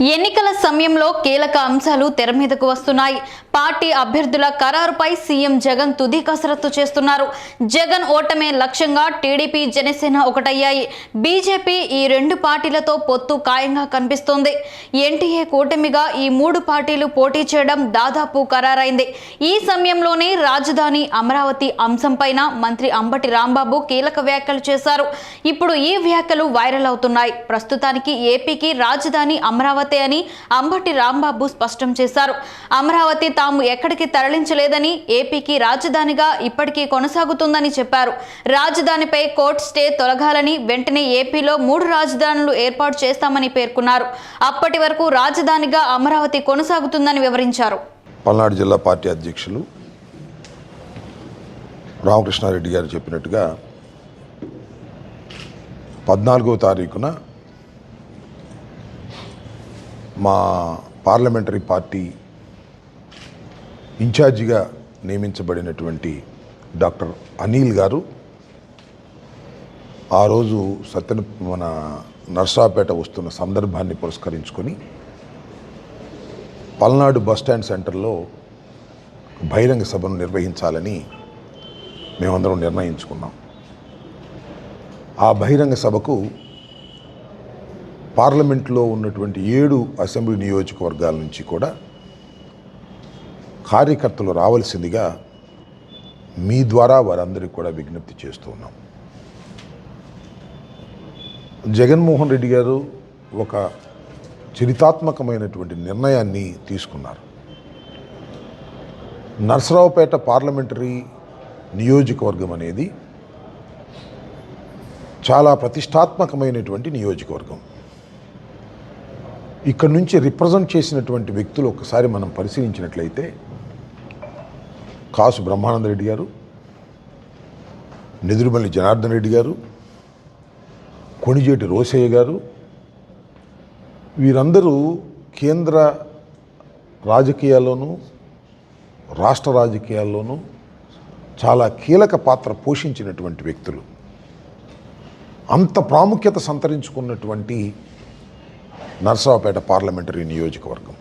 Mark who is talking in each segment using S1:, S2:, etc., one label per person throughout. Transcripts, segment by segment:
S1: ఎన్నికల సమయంలో కీలక అంశాలు తెర మీదకు వస్తున్నాయి. పార్టీ అభ్యర్థుల ఖరారుపై సీఎం జగన్ తుది కసరత్తు చేస్తున్నారు. జగన్ ఓటమే లక్ష్యంగా టీడీపీ జనసేన ఒకటయ్యాయి. బీజేపీ ఈ రెండు పార్టీలతో పొత్తు ఖాయంగా కనిపిస్తోంది. ఎన్టీఏ కూటమిగా ఈ మూడు పార్టీలు పోటీ చేయడం దాదాపు ఖరారైంది. ఈ సమయంలోనే రాజధాని అమరావతి అంశంపైన మంత్రి అంబటి రాంబాబు కీలక వ్యాఖ్యలు చేశారు. ఇప్పుడు ఈ వ్యాఖ్యలు వైరల్ అవుతున్నాయి. ప్రస్తుతానికి ఏపీకి రాజధాని అమరావతి అని అంబటి రాంబాబు స్పష్టం చేశారు. అమరావతి తాము ఎక్కడికి తరలించలేదని ఏపీకి రాజధానిగా ఇప్పటికీ కొనసాగుతుందని చెప్పారు. రాజధానిపై కోర్టు స్టే తొలగాలని వెంటనే ఏపీలో మూడు రాజధానులు ఏర్పాటు చేస్తామని పేర్కొన్నారు. అప్పటి వరకు రాజధానిగా అమరావతి కొనసాగుతుందని వివరించారు.
S2: పల్నాడు జిల్లా పార్టీ అధ్యక్షులు రామకృష్ణారెడ్డి గారు చెప్పినట్టుగా పద్నాలుగో తారీఖున మా పార్లమెంటరీ పార్టీ ఇన్ఛార్జిగా నియమించబడినటువంటి డాక్టర్ అనిల్ గారు. ఆ రోజు సత్యన మన నర్సాపేట వస్తున్న సందర్భాన్ని పురస్కరించుకొని పల్నాడు బస్ స్టాండ్ సెంటర్లో బహిరంగ సభను నిర్వహించాలని మేమందరం నిర్ణయించుకున్నాం. ఆ బహిరంగ సభకు పార్లమెంట్లో ఉన్నటువంటి ఏడు అసెంబ్లీ నియోజకవర్గాల నుంచి కూడా కార్యకర్తలు రావాల్సిందిగా మీ ద్వారా వారందరికీ కూడా విజ్ఞప్తి చేస్తూ ఉన్నాం. జగన్మోహన్ రెడ్డి గారు ఒక చరితాత్మకమైనటువంటి నిర్ణయాన్ని తీసుకున్నారు. నర్సరావుపేట పార్లమెంటరీ నియోజకవర్గం అనేది చాలా ప్రతిష్టాత్మకమైనటువంటి నియోజకవర్గం. ఇక్కడ నుంచి రిప్రజెంట్ చేసినటువంటి వ్యక్తులు ఒకసారి మనం పరిశీలించినట్లయితే కాసు బ్రహ్మానంద రెడ్డి గారు నిదురుమల్లి జనార్దన్ రెడ్డి గారు కొణిజేటి రోసయ్య గారు వీరందరూ కేంద్ర రాజకీయాల్లోనూ రాష్ట్ర రాజకీయాల్లోనూ చాలా కీలక పాత్ర పోషించినటువంటి వ్యక్తులు. అంత ప్రాముఖ్యత సంతరించుకున్నటువంటి నర్సరావుపేట పార్లమెంటరీ నియోజకవర్గం.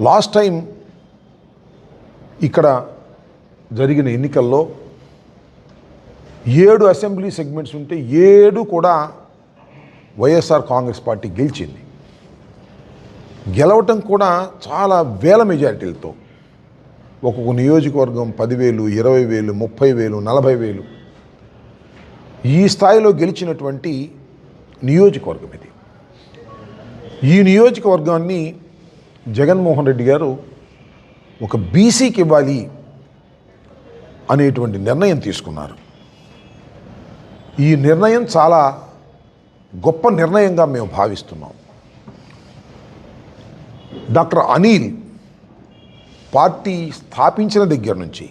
S2: లాస్ట్ టైం ఇక్కడ జరిగిన ఎన్నికల్లో ఏడు అసెంబ్లీ సెగ్మెంట్స్ ఉంటే ఏడు కూడా వైఎస్ఆర్ కాంగ్రెస్ పార్టీ గెలిచింది. గెలవటం కూడా చాలా వేల మెజారిటీలతో. ఒక్కొక్క నియోజకవర్గం పదివేలు ఇరవై వేలు ముప్పై వేలు నలభై వేలు. ఈ స్థాయిలో గెలిచినటువంటి నియోజకవర్గం ఇది. ఈ నియోజకవర్గాన్ని జగన్మోహన్ రెడ్డి గారు ఒక బీసీకి ఇవ్వాలి అనేటువంటి నిర్ణయం తీసుకున్నారు. ఈ నిర్ణయం చాలా గొప్ప నిర్ణయంగా మేము భావిస్తున్నాం. డాక్టర్ అనిల్ పార్టీ స్థాపించిన దగ్గర నుంచి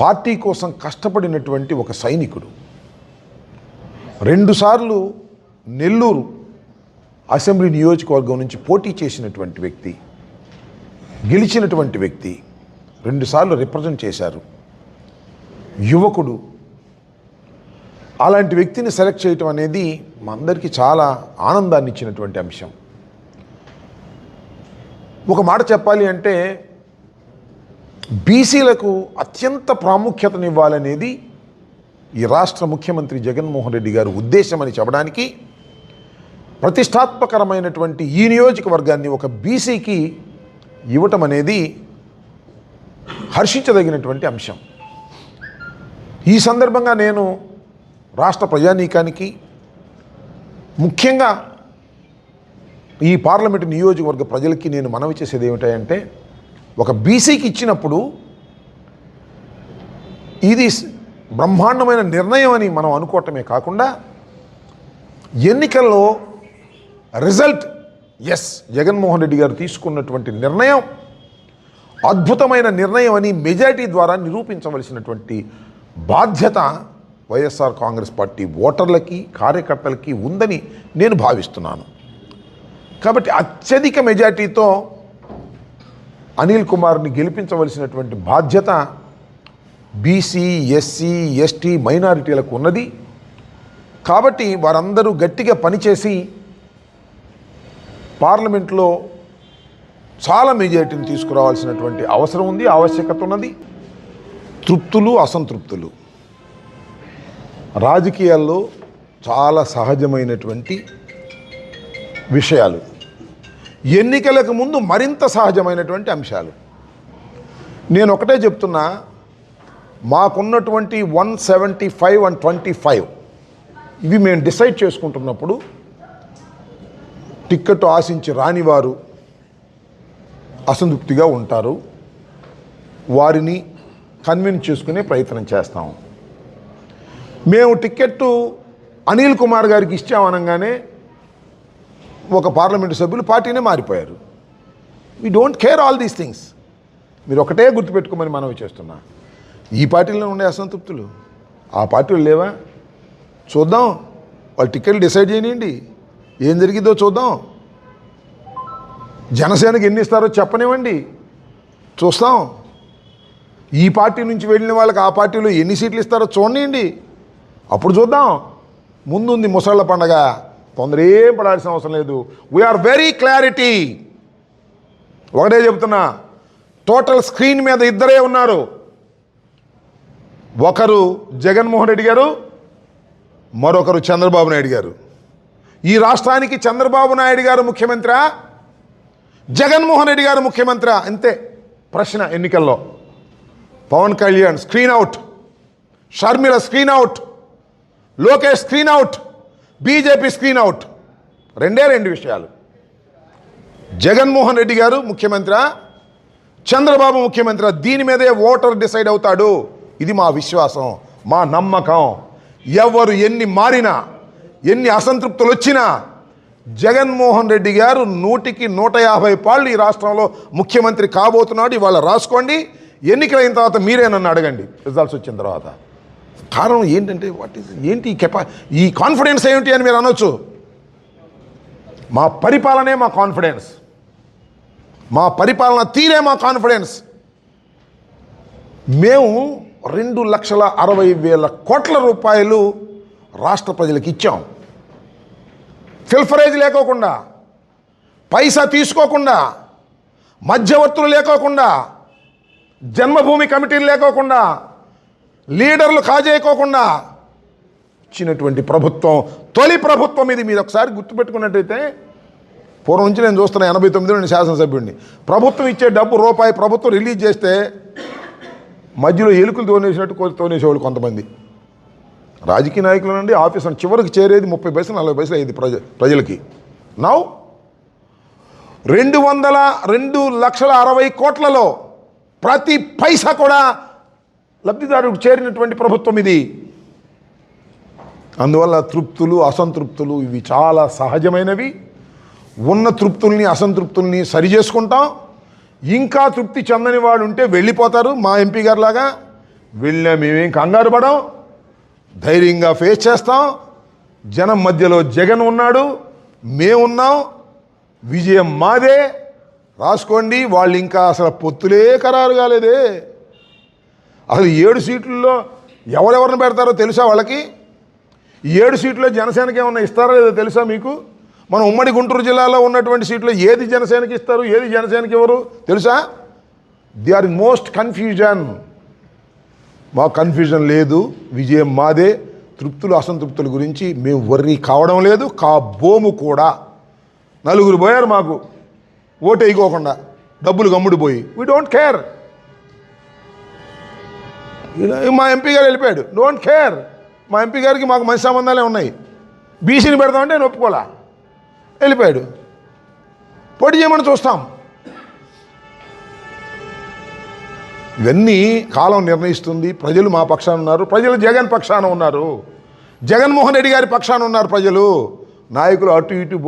S2: పార్టీ కోసం కష్టపడినటువంటి ఒక సైనికుడు. రెండుసార్లు నెల్లూరు అసెంబ్లీ నియోజకవర్గం నుంచి పోటీ చేసినటువంటి వ్యక్తి గెలిచినటువంటి వ్యక్తి రెండుసార్లు రిప్రజెంట్ చేశారు. యువకుడు. అలాంటి వ్యక్తిని సెలెక్ట్ చేయటం అనేది మా అందరికీ చాలా ఆనందాన్ని ఇచ్చినటువంటి అంశం. ఒక మాట చెప్పాలి అంటే బీసీలకు అత్యంత ప్రాముఖ్యతనివ్వాలనేది ఈ రాష్ట్ర ముఖ్యమంత్రి జగన్మోహన్ రెడ్డి గారు ఉద్దేశమని చెప్పడానికి ప్రతిష్టాత్మకరమైనటువంటి ఈ నియోజకవర్గాన్ని ఒక బీసీకి ఇవ్వటం అనేది హర్షించదగినటువంటి అంశం. ఈ సందర్భంగా నేను రాష్ట్ర ప్రజానీకానికి ముఖ్యంగా ఈ పార్లమెంటు నియోజకవర్గ ప్రజలకి నేను మనవి చేసేది ఏమిటంటే ఒక బీసీకి ఇచ్చినప్పుడు ఇది బ్రహ్మాండమైన నిర్ణయం అని మనం అనుకోవటమే కాకుండా ఎన్నికల్లో రిజల్ట్. ఎస్ జగన్మోహన్ రెడ్డి గారు తీసుకున్నటువంటి నిర్ణయం అద్భుతమైన నిర్ణయం అని మెజారిటీ ద్వారా నిరూపించవలసినటువంటి బాధ్యత వైఎస్ఆర్ కాంగ్రెస్ పార్టీ ఓటర్లకి కార్యకర్తలకి ఉందని నేను భావిస్తున్నాను. కాబట్టి అత్యధిక మెజార్టీతో అనిల్ కుమార్ని గెలిపించవలసినటువంటి బాధ్యత బీసీ ఎస్సీ ఎస్టీ మైనారిటీలకు ఉన్నది. కాబట్టి వారందరూ గట్టిగా పనిచేసి పార్లమెంట్లో చాలా మెజారిటీని తీసుకురావాల్సినటువంటి అవసరం ఉంది ఆవశ్యకత ఉన్నది. తృప్తులు అసంతృప్తులు. రాజకీయాల్లో చాలా సహజమైనటువంటి విషయాలు. ఎన్నికలకు ముందు మరింత సహజమైనటువంటి అంశాలు. నేను ఒకటే చెప్తున్నా మాకున్నటువంటి one seventy five and twenty five ఇవి మేము డిసైడ్ చేసుకుంటున్నప్పుడు టిక్కెట్ ఆశించి రానివారు అసంతృప్తిగా ఉంటారు. వారిని కన్విన్స్ చేసుకునే ప్రయత్నం చేస్తాం. మేము టిక్కెట్టు అనిల్ కుమార్ గారికి ఇచ్చామనగానే ఒక పార్లమెంటు సభ్యులు పార్టీనే మారిపోయారు. We don't care all these things మీరు ఒకటే గుర్తుపెట్టుకోమని మనవి చేస్తున్నా. ఈ పార్టీలో ఉండే అసంతృప్తులు. ఆ పార్టీలు లేవా? చూద్దాం. వాళ్ళు టికెట్లు డిసైడ్ చేయనివ్వండి ఏం జరిగిందో చూద్దాం. జనసేనకి ఎన్ని ఇస్తారో చెప్పనివ్వండి. చూస్తాం. ఈ పార్టీ నుంచి వెళ్ళిన వాళ్ళకి ఆ పార్టీలో ఎన్ని సీట్లు ఇస్తారో చూడండి. అప్పుడు చూద్దాం. ముందుంది ముసళ్ళ పండగ. తొందర ఏం పడాల్సిన అవసరం లేదు. వీఆర్ వెరీ క్లారిటీ ఒకటే చెప్తున్నా. టోటల్ స్క్రీన్ మీద ఇద్దరే ఉన్నారు. ఒకరు జగన్మోహన్ రెడ్డి గారు మరొకరు చంద్రబాబు నాయుడు గారు. ఈ రాష్ట్రానికి చంద్రబాబు నాయుడు గారు ముఖ్యమంత్రి? జగన్మోహన్ రెడ్డి గారు ముఖ్యమంత్రి? అంతే ప్రశ్న ఎన్నికల్లో. Pawan Kalyan screen out. Sharmila screen out. Lokesh screen out. BJP screen out. రెండే రెండు విషయాలు. జగన్మోహన్ రెడ్డి గారు ముఖ్యమంత్రి? చంద్రబాబు ముఖ్యమంత్రి? దీని మీదే ఓటర్ డిసైడ్ అవుతాడు. ఇది మా విశ్వాసం మా నమ్మకం. ఎవరు ఎన్ని మారినా ఎన్ని అసంతృప్తులు వచ్చినా జగన్మోహన్ రెడ్డి గారు నూటికి నూట యాభై పాళ్ళు ఈ రాష్ట్రంలో ముఖ్యమంత్రి కాబోతున్నాడు. ఇవాళ రాసుకోండి. ఎన్నికలైన తర్వాత మీరే నన్ను అడగండి. రిజల్ట్స్ వచ్చిన తర్వాత. కారణం ఏంటంటే వాట్ ఈస్ ఏంటి ఈ కెపా ఈ కాన్ఫిడెన్స్ ఏమిటి అని మీరు అనొచ్చు. మా పరిపాలనే మా కాన్ఫిడెన్స్ మా పరిపాలన తీరే మా కాన్ఫిడెన్స్ మేము రెండు లక్షల అరవై వేల కోట్ల రూపాయలు రాష్ట్ర ప్రజలకు ఇచ్చాం. ఫిల్ఫరేజ్ లేకోకుండా పైసా తీసుకోకుండా మధ్యవర్తులు లేకోకుండా జన్మభూమి కమిటీలు లేకోకుండా లీడర్లు కాజేయకోకుండా ఇచ్చినటువంటి ప్రభుత్వం తొలి ప్రభుత్వం ఇది. మీరు ఒకసారి గుర్తుపెట్టుకున్నట్టయితే పూర్వం నుంచి నేను చూస్తున్నా ఎనభై తొమ్మిదిలో నేను శాసనసభ్యుడిని. ప్రభుత్వం ఇచ్చే డబ్బు రూపాయి ప్రభుత్వం రిలీజ్ చేస్తే మధ్యలో ఎలుకలు తోనేసినట్టు తోనేసేవాళ్ళు కొంతమంది. రాజకీయ నాయకుల నుండి ఆఫీస్ చివరికి చేరేది ముప్పై పైసలు నలభై పైసలు అయ్యేది ప్రజ ప్రజలకి. నౌ రెండు వందల రెండు లక్షల అరవై కోట్లలో ప్రతి పైసా కూడా లబ్ధిదారుడు చేరినటువంటి ప్రభుత్వం ఇది. అందువల్ల తృప్తులు అసంతృప్తులు ఇవి చాలా సహజమైనవి. ఉన్న తృప్తుల్ని అసంతృప్తుల్ని సరి చేసుకుంటాం. ఇంకా తృప్తి చెందని వాళ్ళు ఉంటే వెళ్ళిపోతారు మా ఎంపీ గారిలాగా. వెళ్ళినా మేమేం కంగారు పడం ధైర్యంగా ఫేస్ చేస్తాం. జనం మధ్యలో జగన్ ఉన్నాడు. మేమున్నాం విజయం మాదే. రాసుకోండి. వాళ్ళు ఇంకా అసలు పొత్తులే ఖరారు కాలేదే. అసలు ఏడు సీట్లలో ఎవరెవరిని పెడతారో తెలుసా వాళ్ళకి? ఏడు సీట్లో జనసేనకి ఏమన్నా ఇస్తారో లేదో తెలుసా మీకు? మన ఉమ్మడి గుంటూరు జిల్లాలో ఉన్నటువంటి సీట్లో ఏది జనసేనకి ఇస్తారు? ఏది జనసేనకి ఇవ్వరు? తెలుసా? They are most confusion. మా కన్ఫ్యూజన్ లేదు విజయం మాదే. తృప్తులు అసంతృప్తుల గురించి మేము వర్రీ కావడం లేదు కాబోము కూడా. నలుగురు పోయారు మాకు. ఓటు వేయకోకుండా డబ్బులు గమ్ముడు పోయి వీ డోంట్ కేర్ మా ఎంపీ గారు వెళ్ళిపోయాడు. డోంట్ కేర్ మా ఎంపీ గారికి మాకు మంచి సంబంధాలే ఉన్నాయి. బీసీని పెడదామంటే నేను ఒప్పుకోలే. వెళ్ళిపోయాడు. పోటీ చేయమని చూస్తాం. ఇవన్నీ కాలం నిర్ణయిస్తుంది. ప్రజలు మా పక్షాన ఉన్నారు. ప్రజలు జగన్ పక్షాన ఉన్నారు. జగన్మోహన్ రెడ్డి గారి పక్షాన ఉన్నారు ప్రజలు. నాయకులు అటు ఇటు